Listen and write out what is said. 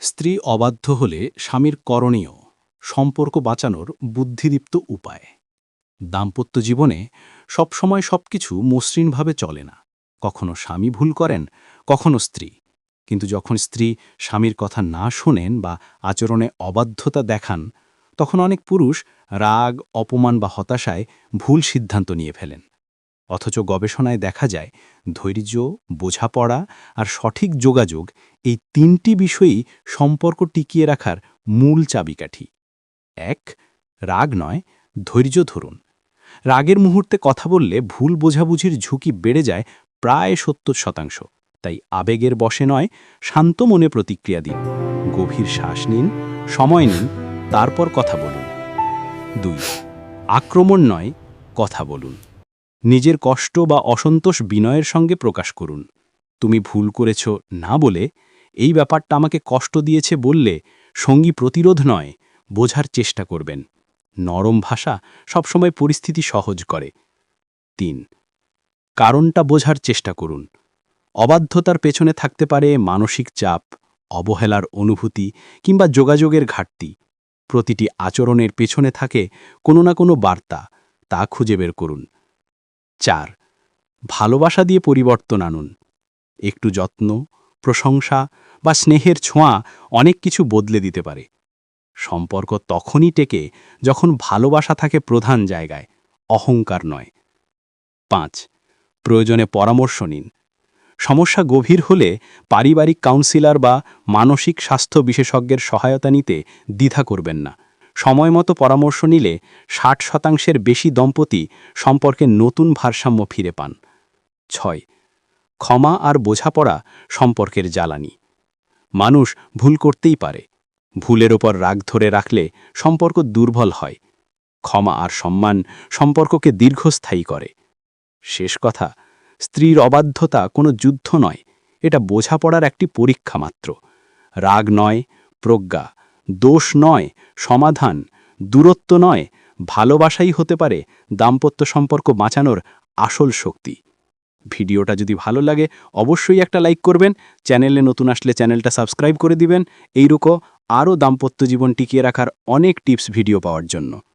স্ত্রী অবাধ্য হলে স্বামীর করণীয়, সম্পর্ক বাঁচানোর বুদ্ধিদীপ্ত উপায়। দাম্পত্য জীবনে সবসময় সবকিছু মসৃণভাবে চলে না। কখনো স্বামী ভুল করেন, কখনো স্ত্রী। কিন্তু যখন স্ত্রী স্বামীর কথা না শোনেন বা আচরণে অবাধ্যতা দেখান, তখন অনেক পুরুষ রাগ, অপমান বা হতাশায় ভুল সিদ্ধান্ত নিয়ে ফেলেন। অথচ গবেষণায় দেখা যায় ধৈর্য, বোঝাপড়া আর সঠিক যোগাযোগ এই তিনটি বিষয়ই সম্পর্ক টিকিয়ে রাখার মূল চাবিকাঠি। এক, রাগ নয়, ধৈর্য ধরুন। রাগের মুহূর্তে কথা বললে ভুল বোঝাবুঝির ঝুঁকি বেড়ে যায় প্রায় সত্তর শতাংশ। তাই আবেগের বশে নয়, শান্ত মনে প্রতিক্রিয়া দিন। গভীর শ্বাস নিন, সময় নিন, তারপর কথা বলুন। দুই, আক্রমণ নয়, কথা বলুন। নিজের কষ্ট বা অসন্তোষ বিনয়ের সঙ্গে প্রকাশ করুন। তুমি ভুল করেছ না বলে এই ব্যাপারটা আমাকে কষ্ট দিয়েছে বললে সঙ্গী প্রতিরোধ নয়, বোঝার চেষ্টা করবেন। নরম ভাষা সবসময় পরিস্থিতি সহজ করে। তিন, কারণটা বোঝার চেষ্টা করুন। অবাধ্যতার পেছনে থাকতে পারে মানসিক চাপ, অবহেলার অনুভূতি কিংবা যোগাযোগের ঘাটতি। প্রতিটি আচরণের পেছনে থাকে কোনো না কোনো বার্তা, তা খুঁজে বের করুন। চার। ভালোবাসা দিয়ে পরিবর্তন আনুন। একটু যত্ন, প্রশংসা বা স্নেহের ছোঁয়া অনেক কিছু বদলে দিতে পারে। সম্পর্ক তখনই টেকে যখন ভালোবাসা থাকে প্রধান জায়গায়, অহংকার নয়। পাঁচ। প্রয়োজনে পরামর্শ নিন। সমস্যা গভীর হলে পারিবারিক কাউন্সিলর বা মানসিক স্বাস্থ্য বিশেষজ্ঞের সহায়তা নিতে দ্বিধা করবেন না। সময় মতো পরামর্শ নিলে ষাট শতাংশের বেশি দম্পতি সম্পর্কে নতুন ভারসাম্য ফিরে পান। ছয়, ক্ষমা আর বোঝাপড়া সম্পর্কের জ্বালানি। মানুষ ভুল করতেই পারে। ভুলের ওপর রাগ ধরে রাখলে সম্পর্ক দুর্বল হয়। ক্ষমা আর সম্মান সম্পর্ককে দীর্ঘস্থায়ী করে। শেষ কথা, স্ত্রীর অবাধ্যতা কোনো যুদ্ধ নয়, এটা বোঝাপড়ার একটি পরীক্ষা মাত্র। রাগ নয়, প্রজ্ঞা। দোষ নয়, সমাধান। দূরত্ব নয়, ভালোবাসাই হতে পারে দাম্পত্য সম্পর্ক বাঁচানোর আসল শক্তি। ভিডিওটা যদি ভালো লাগে, অবশ্যই একটা লাইক করবেন। চ্যানেলে নতুন আসলে চ্যানেলটা সাবস্ক্রাইব করে দিবেন। এইরকম আরও দাম্পত্য জীবন টিকিয়ে রাখার অনেক টিপস ভিডিও পাওয়ার জন্য।